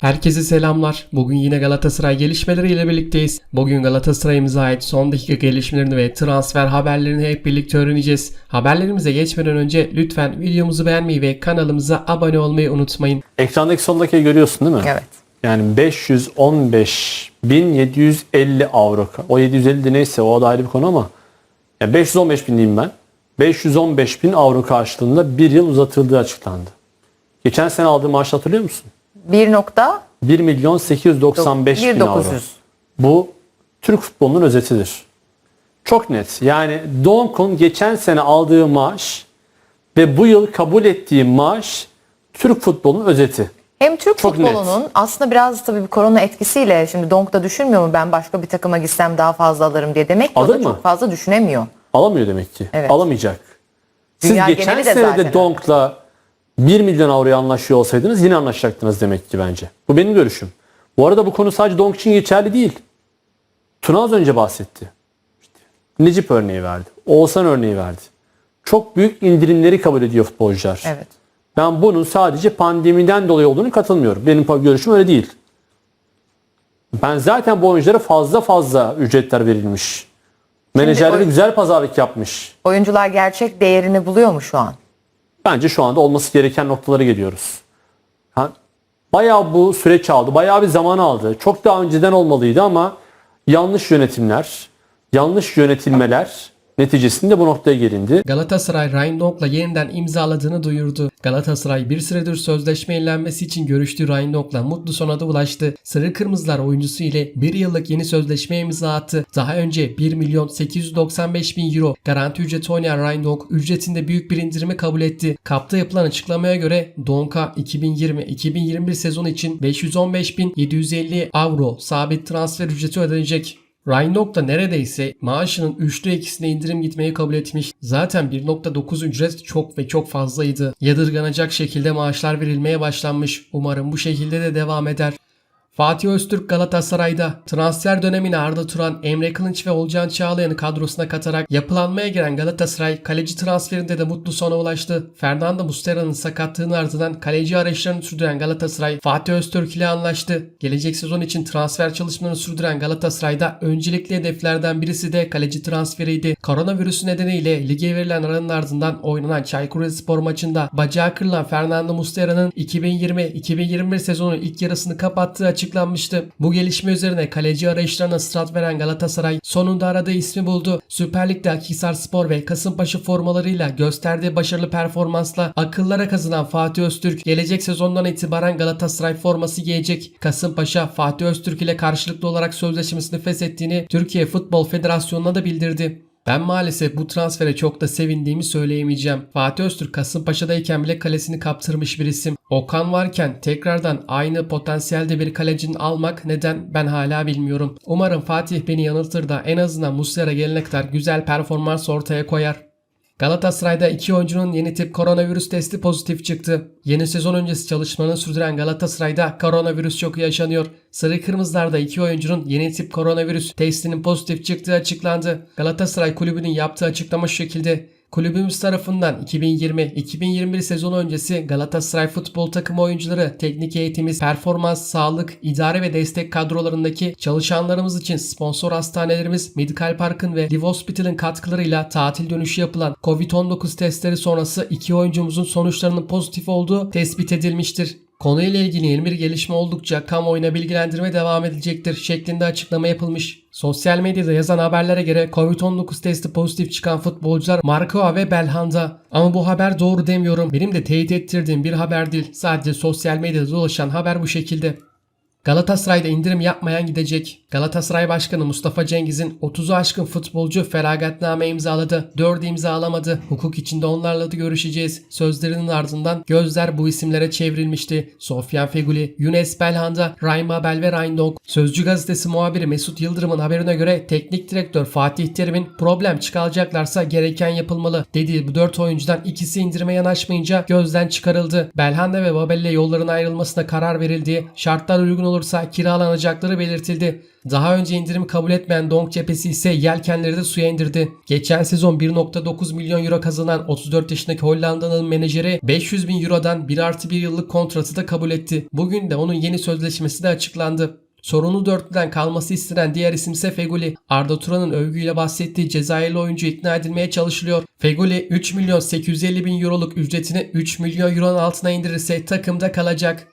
Herkese selamlar. Bugün yine Galatasaray gelişmeleriyle birlikteyiz. Bugün Galatasaray'ımıza ait son dakika gelişmelerini ve transfer haberlerini hep birlikte öğreneceğiz. Haberlerimize geçmeden önce lütfen videomuzu beğenmeyi ve kanalımıza abone olmayı unutmayın. Ekrandaki soldaki görüyorsun değil mi? Evet. Yani 515.750 avro. O 750 de neyse o da ayrı bir konu ama yani 515 bin diyeyim ben. 515 bin avro karşılığında bir yıl uzatıldığı açıklandı. Geçen sene aldığı maaşı hatırlıyor musun? 1 nokta 1 milyon 895 bin avro. 1900. Bu Türk futbolunun özetidir. Çok net. Yani Donk'un geçen sene aldığı maaş ve bu yıl kabul ettiği maaş Türk futbolunun özeti. Hem Türk Çok net. futbolunun aslında biraz tabii bir korona etkisiyle şimdi Donk'ta düşünmüyor mu ben başka bir takıma gitsem daha fazla alırım diye. Demek ki o Alır da mı? çok fazla düşünemiyor. Alamıyor demek ki. Evet. Alamayacak. Siz Dünya geçen geneli de sene zaten de öyle. Donk'la 1 milyon avroya anlaşıyor olsaydınız yine anlaşacaktınız demek ki bence. Bu benim görüşüm. Bu arada bu konu sadece Donk için geçerli değil. Tuna az önce bahsetti. Necip örneği verdi. Oğuzhan örneği verdi. Çok büyük indirimleri kabul ediyor futbolcular. Evet. Ben bunun sadece pandemiden dolayı olduğunu katılmıyorum. Benim görüşüm öyle değil. Ben zaten bu oyunculara fazla fazla ücretler verilmiş. Menajerleri güzel pazarlık yapmış. Oyuncular gerçek değerini buluyor mu şu an? Bence şu anda olması gereken noktalara geliyoruz. Ha, bayağı bu süreç aldı. Bayağı bir zaman aldı. Çok daha önceden olmalıydı ama yanlış yönetimler, yanlış yönetilmeler neticesinde bu noktaya gelindi. Galatasaray Donk'la yeniden imzaladığını duyurdu. Galatasaray bir süredir sözleşme yenilenmesi için görüştüğü Donk'la mutlu sona da ulaştı. Sarı Kırmızılar oyuncusu ile bir yıllık yeni sözleşme imza attı. Daha önce 1 milyon 895 bin euro garanti ücreti oynayan Donk ücretinde büyük bir indirimi kabul etti. Kapta yapılan açıklamaya göre Donk'a 2020-2021 sezonu için 515 bin 750 avro sabit transfer ücreti ödenecek. Ryan Donk da neredeyse maaşının 3'te 2'sine indirim gitmeyi kabul etmiş. Zaten 1.9 ücret çok ve çok fazlaydı. Yadırganacak şekilde maaşlar verilmeye başlanmış. Umarım bu şekilde de devam eder. Fatih Öztürk Galatasaray'da transfer dönemine Arda Turan, Emre Kılınç ve Olcan Çağlayan'ı kadrosuna katarak yapılanmaya giren Galatasaray kaleci transferinde de mutlu sona ulaştı. Fernando Mustera'nın sakatlığının ardından kaleci arayışlarını sürdüren Galatasaray Fatih Öztürk ile anlaştı. Gelecek sezon için transfer çalışmalarını sürdüren Galatasaray'da öncelikli hedeflerden birisi de kaleci transferiydi. Koronavirüsü nedeniyle lige verilen aranın ardından oynanan Çaykur Rizespor maçında bacağı kırılan Fernando Mustera'nın 2020-2021 sezonu ilk yarısını kapattığı açıklanmıştı. Bu gelişme üzerine kaleci arayışlarına start veren Galatasaray sonunda aradığı ismi buldu. Süper Lig'de Akhisar Spor ve Kasımpaşa formalarıyla gösterdiği başarılı performansla akıllara kazınan Fatih Öztürk gelecek sezondan itibaren Galatasaray forması giyecek. Kasımpaşa Fatih Öztürk ile karşılıklı olarak sözleşmesini feshettiğini Türkiye Futbol Federasyonu'na da bildirdi. Ben maalesef bu transfere çok da sevindiğimi söyleyemeyeceğim. Fatih Öztürk Kasımpaşa'dayken bile kalesini kaptırmış bir isim. Okan varken tekrardan aynı potansiyelde bir kalecinin almak neden ben hala bilmiyorum. Umarım Fatih beni yanıltır da en azından Muslera gelene kadar güzel performans ortaya koyar. Galatasaray'da iki oyuncunun yeni tip koronavirüs testi pozitif çıktı. Yeni sezon öncesi çalışmalarını sürdüren Galatasaray'da koronavirüs şoku yaşanıyor. Sarı Kırmızılar'da iki oyuncunun yeni tip koronavirüs testinin pozitif çıktığı açıklandı. Galatasaray kulübünün yaptığı açıklama şu şekilde. Kulübümüz tarafından 2020-2021 sezonu öncesi Galatasaray futbol takımı oyuncuları, teknik eğitimiz, performans, sağlık, idare ve destek kadrolarındaki çalışanlarımız için sponsor hastanelerimiz Medical Park'ın ve Live Hospital'ın katkılarıyla tatil dönüşü yapılan Covid-19 testleri sonrası iki oyuncumuzun sonuçlarının pozitif olduğu tespit edilmiştir. Konuyla ilgili yeni bir gelişme oldukça kamuoyuna bilgilendirme devam edilecektir şeklinde açıklama yapılmış. Sosyal medyada yazan haberlere göre Covid-19 testi pozitif çıkan futbolcular Markoa ve Belhanda. Ama bu haber doğru demiyorum. Benim de teyit ettirdiğim bir haber değil. Sadece sosyal medyada dolaşan haber bu şekilde. Galatasaray'da indirim yapmayan gidecek. Galatasaray Başkanı Mustafa Cengiz'in 30'u aşkın futbolcu feragatname imzaladı. 4'ü imzalamadı. Hukuk içinde onlarla da görüşeceğiz. Sözlerinin ardından gözler bu isimlere çevrilmişti. Sofyan Feguli, Younes Belhanda, Ryan Mabel ve Ryan Donk. Sözcü gazetesi muhabiri Mesut Yıldırım'ın haberine göre teknik direktör Fatih Terim'in problem çıkaracaklarsa gereken yapılmalı dediği bu 4 oyuncudan ikisi indirime yanaşmayınca gözden çıkarıldı. Belhanda ve Babel ile yolların ayrılmasına karar verildiği şartlar uygun olursa kiralanacakları belirtildi. Daha önce indirim kabul etmeyen Donk cephesi ise yelkenleri de suya indirdi. Geçen sezon 1.9 milyon euro kazanan 34 yaşındaki Hollandalı menajeri 500 bin eurodan 1 artı 1 yıllık kontratı da kabul etti. Bugün de onun yeni sözleşmesi de açıklandı. Sorunu dörtlüden kalması istenen diğer isim ise Feguli. Arda Turan'ın övgüyle bahsettiği Cezayirli oyuncu ikna edilmeye çalışılıyor. Feguli 3 milyon 850 bin euroluk ücretini 3 milyon euronun altına indirirse takımda kalacak.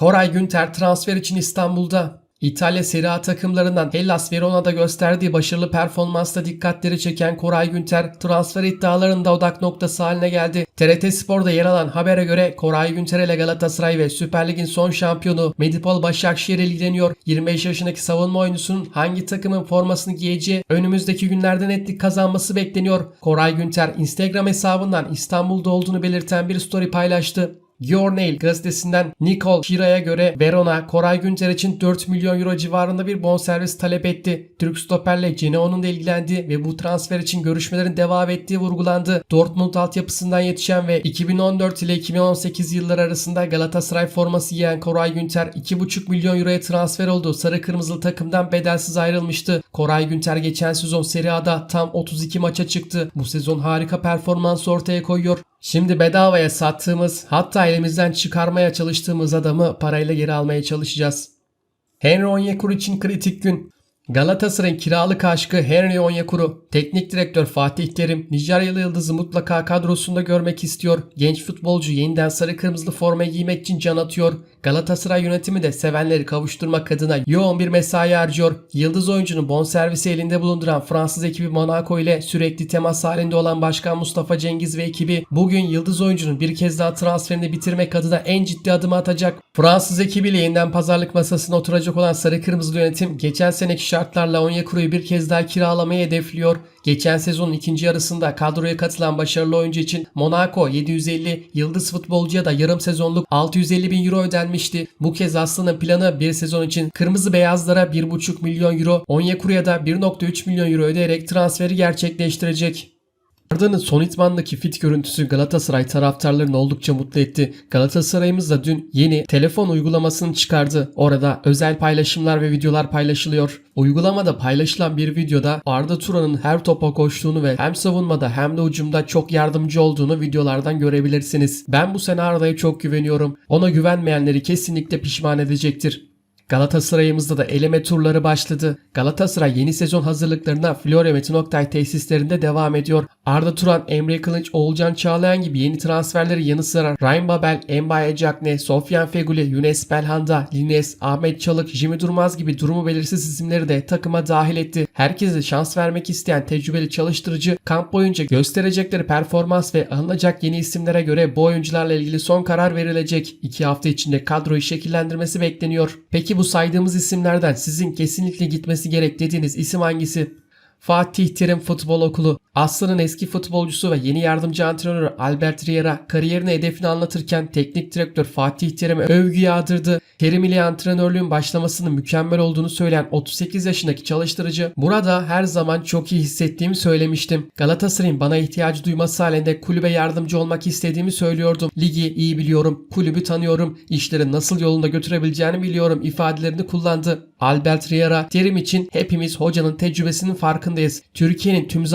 Koray Günter transfer için İstanbul'da. İtalya Serie A takımlarından Hellas Verona'da gösterdiği başarılı performansla dikkatleri çeken Koray Günter transfer iddialarında odak noktası haline geldi. TRT Spor'da yer alan habere göre Koray Günter ile Galatasaray ve Süper Lig'in son şampiyonu Medipol Başakşehir ilgileniyor. 25 yaşındaki savunma oyuncusunun hangi takımın formasını giyeceği önümüzdeki günlerde netlik kazanması bekleniyor. Koray Günter Instagram hesabından İstanbul'da olduğunu belirten bir story paylaştı. Your Nail gazetesinden Nicole Shira'ya göre Verona, Koray Günter için 4 milyon euro civarında bir bonservis talep etti. Türk stoperle Genoa'nın da ilgilendiği ve bu transfer için görüşmelerin devam ettiği vurgulandı. Dortmund altyapısından yetişen ve 2014 ile 2018 yılları arasında Galatasaray forması giyen Koray Günter 2,5 milyon euroya transfer oldu. Sarı kırmızılı takımdan bedelsiz ayrılmıştı. Koray Günter geçen sezon Serie A'da tam 32 maça çıktı. Bu sezon harika performans ortaya koyuyor. Şimdi bedavaya sattığımız hatta elimizden çıkarmaya çalıştığımız adamı parayla geri almaya çalışacağız. Henry Onyekuru için kritik gün. Galatasaray'ın kiralık aşkı Henry Onyekuru. Teknik direktör Fatih Terim, Nijeryalı yıldızı mutlaka kadrosunda görmek istiyor. Genç futbolcu yeniden sarı kırmızılı forma giymek için can atıyor. Galatasaray yönetimi de sevenleri kavuşturmak adına yoğun bir mesai harcıyor. Yıldız oyuncunun bonservisi elinde bulunduran Fransız ekibi Monaco ile sürekli temas halinde olan Başkan Mustafa Cengiz ve ekibi bugün Yıldız oyuncunun bir kez daha transferini bitirmek adına en ciddi adımı atacak. Fransız ekibiyle yeniden pazarlık masasına oturacak olan Sarı Kırmızılı yönetim geçen seneki şartlarla Onyekuru'yu bir kez daha kiralamayı hedefliyor. Geçen sezonun ikinci yarısında kadroya katılan başarılı oyuncu için Monaco 750, yıldız futbolcuya da yarım sezonluk 650 bin euro ödenmişti. Bu kez Aslı'nın planı bir sezon için kırmızı beyazlara 1,5 milyon euro, Onyekuru'ya da 1,3 milyon euro ödeyerek transferi gerçekleştirecek. Arda'nın son itmandaki fit görüntüsü Galatasaray taraftarlarını oldukça mutlu etti. Galatasaray'ımız da dün yeni telefon uygulamasını çıkardı. Orada özel paylaşımlar ve videolar paylaşılıyor. Uygulamada paylaşılan bir videoda Arda Turan'ın her topa koştuğunu ve hem savunmada hem de ucumda çok yardımcı olduğunu videolardan görebilirsiniz. Ben bu sene Arda'ya çok güveniyorum. Ona güvenmeyenleri kesinlikle pişman edecektir. Galatasaray'ımızda da eleme turları başladı. Galatasaray yeni sezon hazırlıklarına Florya Metin Oktay tesislerinde devam ediyor. Arda Turan, Emre Kılınç, Oğulcan Çağlayan gibi yeni transferleri yanı sıra Ryan Babel, Embaye Cakne, Sofyan Feguli, Younes Belhanda, Lines, Ahmet Çalık, Jimmy Durmaz gibi durumu belirsiz isimleri de takıma dahil etti. Herkese şans vermek isteyen tecrübeli çalıştırıcı kamp boyunca gösterecekleri performans ve alınacak yeni isimlere göre bu oyuncularla ilgili son karar verilecek. İki hafta içinde kadroyu şekillendirmesi bekleniyor. Peki bu saydığımız isimlerden sizin kesinlikle gitmesi gerek dediğiniz isim hangisi? Fatih Terim Futbol Okulu, Aslı'nın eski futbolcusu ve yeni yardımcı antrenörü Albert Riera kariyerini hedefini anlatırken teknik direktör Fatih Terim'e övgü yağdırdı. Terim ile antrenörlüğün başlamasının mükemmel olduğunu söyleyen 38 yaşındaki çalıştırıcı, burada her zaman çok iyi hissettiğimi söylemiştim. Galatasaray'ın bana ihtiyacı duyması halinde kulübe yardımcı olmak istediğimi söylüyordum. Ligi iyi biliyorum, kulübü tanıyorum, işleri nasıl yolunda götürebileceğini biliyorum ifadelerini kullandı. Albert Riera, Terim için hepimiz hocanın tecrübesinin farkındayız. Türkiye'nin tüm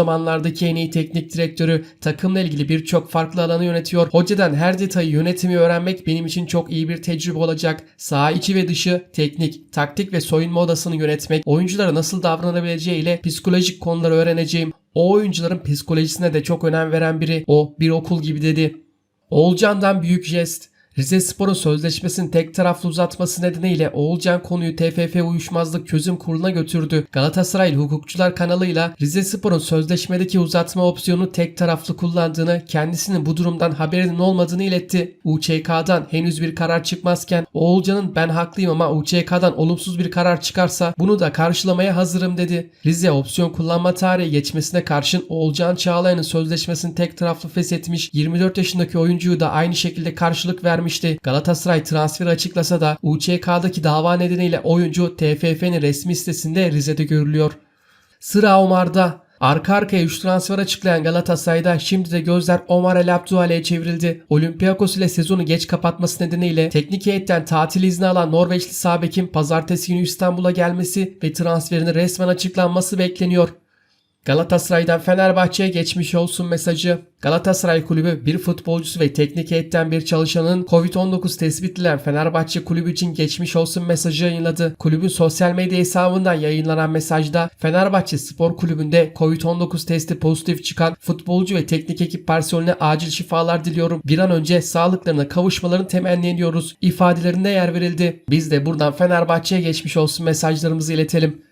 zamanlardaki en iyi teknik direktörü takımla ilgili birçok farklı alanı yönetiyor. Hocadan her detayı yönetimi öğrenmek benim için çok iyi bir tecrübe olacak. Saha içi ve dışı, teknik, taktik ve soyunma odasını yönetmek, oyunculara nasıl davranabileceği ile psikolojik konuları öğreneceğim. O oyuncuların psikolojisine de çok önem veren biri. O bir okul gibi dedi. Oğulcan'dan büyük jest. Rize Spor'un sözleşmesini tek taraflı uzatması nedeniyle Oğulcan konuyu TFF Uyuşmazlık Çözüm Kurulu'na götürdü. Galatasaray Hukukçular kanalıyla Rize Spor'un sözleşmedeki uzatma opsiyonu tek taraflı kullandığını, kendisinin bu durumdan haberinin olmadığını iletti. UÇK'dan henüz bir karar çıkmazken Oğulcan'ın ben haklıyım ama UÇK'dan olumsuz bir karar çıkarsa bunu da karşılamaya hazırım dedi. Rize opsiyon kullanma tarihi geçmesine karşın Oğulcan Çağlayan'ın sözleşmesini tek taraflı feshetmiş 24 yaşındaki oyuncuyu da aynı şekilde karşılık vermişti. Galatasaray transferi açıklasa da UÇK'daki dava nedeniyle oyuncu TFF'nin resmi sitesinde Rize'de görülüyor. Sıra Omar'da. Arka arkaya 3 transfer açıklayan Galatasaray'da şimdi de gözler Omar El Abdülhale'ye çevrildi. Olympiakos ile sezonu geç kapatması nedeniyle teknik heyetten tatil izni alan Norveçli Sabek'in pazartesi günü İstanbul'a gelmesi ve transferinin resmen açıklanması bekleniyor. Galatasaray'dan Fenerbahçe'ye geçmiş olsun mesajı. Galatasaray Kulübü bir futbolcusu ve teknik heyetten bir çalışanın Covid-19 tespit Fenerbahçe Kulübü için geçmiş olsun mesajı yayınladı. Kulübün sosyal medya hesabından yayınlanan mesajda Fenerbahçe Spor Kulübü'nde Covid-19 testi pozitif çıkan futbolcu ve teknik ekip personeline acil şifalar diliyorum. Bir an önce sağlıklarına kavuşmalarını temenni ediyoruz. ifadelerinde yer verildi. Biz de buradan Fenerbahçe'ye geçmiş olsun mesajlarımızı iletelim.